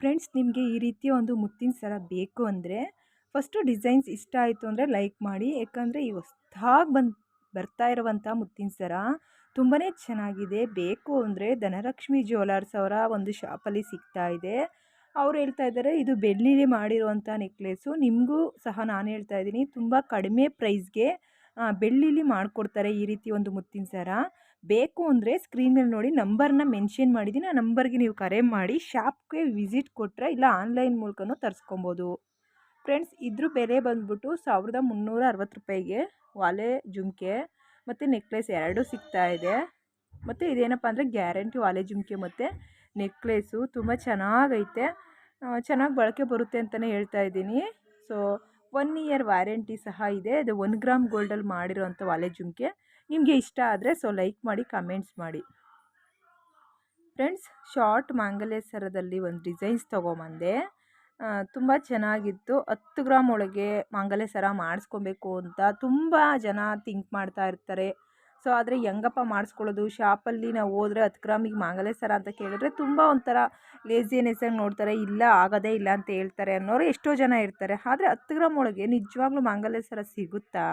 Friends, ನಿಮಗೆ ಈ ರೀತಿಯ ಒಂದು ಮುತ್ತಿನ ಸರ ಬೇಕು ಅಂದರೆ ಫಸ್ಟು ಡಿಸೈನ್ಸ್ ಇಷ್ಟ ಆಯಿತು ಅಂದರೆ ಲೈಕ್ ಮಾಡಿ. ಯಾಕಂದರೆ ಈ ಹೊಸ್ದಾಗಿ ಬಂದು, ಬರ್ತಾ ಇರುವಂಥ ಮುತ್ತಿನ ಸರ ತುಂಬಾ ಚೆನ್ನಾಗಿದೆ. ಬೇಕು ಅಂದರೆ ಧನಲಕ್ಷ್ಮಿ ಜ್ಯುವೆಲರ್ಸ್ ಅವರ ಒಂದು ಶಾಪಲ್ಲಿ ಸಿಗ್ತಾ ಇದೆ. ಅವ್ರು ಹೇಳ್ತಾ ಇದ್ದಾರೆ, ಇದು ಬೆಳ್ಳಿಲಿ ಮಾಡಿರುವಂಥ ನೆಕ್ಲೆಸ್ಸು ನಿಮಗೂ ಸಹ ನಾನು ಹೇಳ್ತಾ ಇದ್ದೀನಿ, ತುಂಬ ಕಡಿಮೆ ಪ್ರೈಸ್ಗೆ ಬೆಳ್ಳಿಲಿ ಮಾಡಿಕೊಡ್ತಾರೆ ಈ ರೀತಿ ಒಂದು ಮುತ್ತಿನ ಸರ. ಬೇಕು ಅಂದರೆ ಸ್ಕ್ರೀನ್ ಮೇಲೆ ನೋಡಿ ನಂಬರ್ನ ಮೆನ್ಷನ್ ಮಾಡಿದ್ದೀನಿ. ಆ ನಂಬರ್ಗೆ ನೀವು ಕರೆ ಮಾಡಿ ಶಾಪ್ಗೆ ವಿಸಿಟ್ ಕೊಟ್ಟರೆ ಇಲ್ಲ ಆನ್ಲೈನ್ ಮೂಲಕನೂ ತರಿಸ್ಕೊಬೋದು. ಫ್ರೆಂಡ್ಸ್ ಇದ್ರ ಬೆಲೆ ಬಂದ್ಬಿಟ್ಟು ಸಾವಿರದ ಮುನ್ನೂರ ಅರವತ್ತು ರೂಪಾಯಿಗೆ ವಾಲೆ ಜುಮ್ಕೆ ಮತ್ತು ನೆಕ್ಲೆಸ್ ಎರಡೂ ಸಿಗ್ತಾ ಇದೆ. ಮತ್ತು ಇದೇನಪ್ಪ ಅಂದರೆ ಗ್ಯಾರಂಟಿ ವಾಲೆ ಜುಮ್ಕೆ ಮತ್ತು ನೆಕ್ಲೆಸ್ಸು ತುಂಬ ಚೆನ್ನಾಗೈತೆ. ಚೆನ್ನಾಗಿ ಬಳಕೆ ಬರುತ್ತೆ ಅಂತಲೇ ಹೇಳ್ತಾ ಇದ್ದೀನಿ. ಸೊ ಒನ್ ಇಯರ್ ವ್ಯಾರಂಟಿ ಸಹ ಇದೆ. ಅದು ಒನ್ ಗ್ರಾಮ್ ಗೋಲ್ಡಲ್ಲಿ ಮಾಡಿರೋವಂಥ ವಾಲೆ ಜುಮ್ಕೆ. ನಿಮಗೆ ಇಷ್ಟ ಆದರೆ ಸೊ ಲೈಕ್ ಮಾಡಿ ಕಮೆಂಟ್ಸ್ ಮಾಡಿ. ಫ್ರೆಂಡ್ಸ್ ಶಾರ್ಟ್ ಮಾಂಗಲ್ಯ ಸರದಲ್ಲಿ ಒಂದು ಡಿಸೈನ್ಸ್ ತೊಗೊಂಬಂದೆ. ತುಂಬ ಚೆನ್ನಾಗಿತ್ತು. ಹತ್ತು ಗ್ರಾಮ್ ಒಳಗೆ ಮಾಂಗಲ್ಯ ಸರ ಮಾಡಿಸ್ಕೊಬೇಕು ಅಂತ ತುಂಬ ಜನ ಥಿಂಕ್ ಮಾಡ್ತಾ ಇರ್ತಾರೆ. ಸೊ, ಆದರೆ ಹೆಂಗಪ್ಪ ಮಾಡಿಸ್ಕೊಳ್ಳೋದು? ಶಾಪಲ್ಲಿ ನಾವು ಹೋದ್ರೆ ಹತ್ತು ಗ್ರಾಮಿಗೆ ಮಾಂಗಲ್ಯ ಸರ ಅಂತ ಕೇಳಿದ್ರೆ ತುಂಬ ಒಂಥರ ಲೇಸಿನೆಸ್ಸಾಗಿ ನೋಡ್ತಾರೆ. ಇಲ್ಲ, ಆಗೋದೇ ಇಲ್ಲ ಅಂತ ಹೇಳ್ತಾರೆ ಅನ್ನೋರು ಎಷ್ಟೋ ಜನ ಇರ್ತಾರೆ. ಆದರೆ ಹತ್ತು ಗ್ರಾಮ್ ಒಳಗೆ ನಿಜವಾಗ್ಲೂ ಮಾಂಗಲ್ಯ ಸರ ಸಿಗುತ್ತಾ?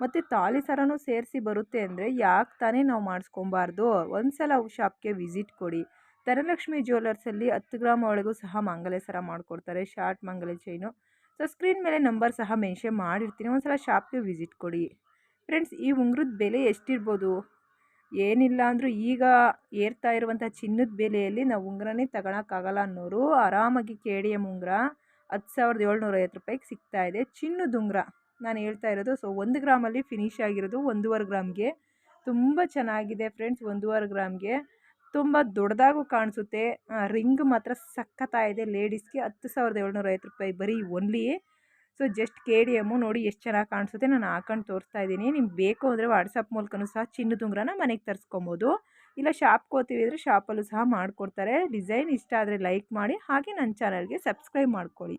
ಮತ್ತು ತಾಳಿ ಸರನೂ ಸೇರಿಸಿ ಬರುತ್ತೆ ಅಂದರೆ ಯಾಕೆ ತಾನೇ ನಾವು ಮಾಡಿಸ್ಕೊಬಾರ್ದು? ಒಂದು ಸಲ ಶಾಪ್ಗೆ ವಿಸಿಟ್ ಕೊಡಿ. ಧನಲಕ್ಷ್ಮಿ ಜ್ಯುವೆಲರ್ಸಲ್ಲಿ ಹತ್ತು ಗ್ರಾಮ್ ಒಳಗೂ ಸಹ ಮಾಂಗಲ್ಯ ಸರ ಮಾಡಿಕೊಡ್ತಾರೆ. ಶಾರ್ಟ್ ಮಾಂಗಲ್ಯ ಚೈನು ಸೊ ಸ್ಕ್ರೀನ್ ಮೇಲೆ ನಂಬರ್ ಸಹ ಮೆನ್ಷನ್ ಮಾಡಿರ್ತೀನಿ. ಒಂದು ಸಲ ಶಾಪ್ಗೆ ವಿಸಿಟ್ ಕೊಡಿ. ಫ್ರೆಂಡ್ಸ್ ಈ ಉಂಗುರದ ಬೆಲೆ ಎಷ್ಟಿರ್ಬೋದು? ಏನಿಲ್ಲ ಅಂದರೂ ಈಗ ಏರ್ತಾ ಇರುವಂಥ ಚಿನ್ನದ ಬೆಲೆಯಲ್ಲಿ ನಾವು ಉಂಗುರನೇ ತಗೊಳಕ್ಕಾಗಲ್ಲ ಅನ್ನೋರು ಆರಾಮಾಗಿ ಕೆ ಡಿ ಎಂ ಉಂಗುರ ಹತ್ತು ಸಾವಿರದ ಏಳ್ನೂರ ಐವತ್ತು ರೂಪಾಯಿಗೆ ಸಿಗ್ತಾ ಇದೆ. ಚಿನ್ನದ ಉಂಗುರ, ನಾನು ಹೇಳ್ತಾ ಇರೋದು ಸೊ ಒಂದು ಗ್ರಾಮಲ್ಲಿ ಫಿನಿಶ್ ಆಗಿರೋದು ಒಂದೂವರೆ ಗ್ರಾಮ್ಗೆ. ತುಂಬ ಚೆನ್ನಾಗಿದೆ ಫ್ರೆಂಡ್ಸ್ ಒಂದೂವರೆ ಗ್ರಾಮ್ಗೆ. ತುಂಬ ದೊಡ್ಡದಾಗೂ ಕಾಣಿಸುತ್ತೆ. ರಿಂಗ್ ಮಾತ್ರ ಸಖತ್ತಾಗಿದೆ ಲೇಡೀಸ್ಗೆ ಹತ್ತು ಸಾವಿರದ ಏಳ್ನೂರ ಐವತ್ತು ರೂಪಾಯಿ ಬರೀ only so just K D M ನೋಡಿ ಎಷ್ಟು ಚೆನ್ನಾಗಿ ಕಾಣಿಸುತ್ತೆ ನಾನು ಹಾಕೊಂಡು ತೋರಿಸ್ತಾ ಇದ್ದೀನಿ. ನಿಮ್ಗೆ ಬೇಕು ಅಂದರೆ ವಾಟ್ಸಪ್ ಮೂಲಕನೂ ಸಹ ಚಿನ್ನದ ಉಂಗುರನ ಮನೆಗೆ ತರಿಸ್ಕೊಬೋದು. ಇಲ್ಲ ಶಾಪ್ಗೆ ಹೋಗ್ತೀವಿ ಅಂದರೆ ಶಾಪಲ್ಲೂ ಸಹ ಮಾಡಿಕೊಡ್ತಾರೆ. ಡಿಸೈನ್ ಇಷ್ಟ ಆದರೆ ಲೈಕ್ ಮಾಡಿ ಹಾಗೆ ನನ್ನ ಚಾನಲ್ಗೆ ಸಬ್ಸ್ಕ್ರೈಬ್ ಮಾಡ್ಕೊಳ್ಳಿ.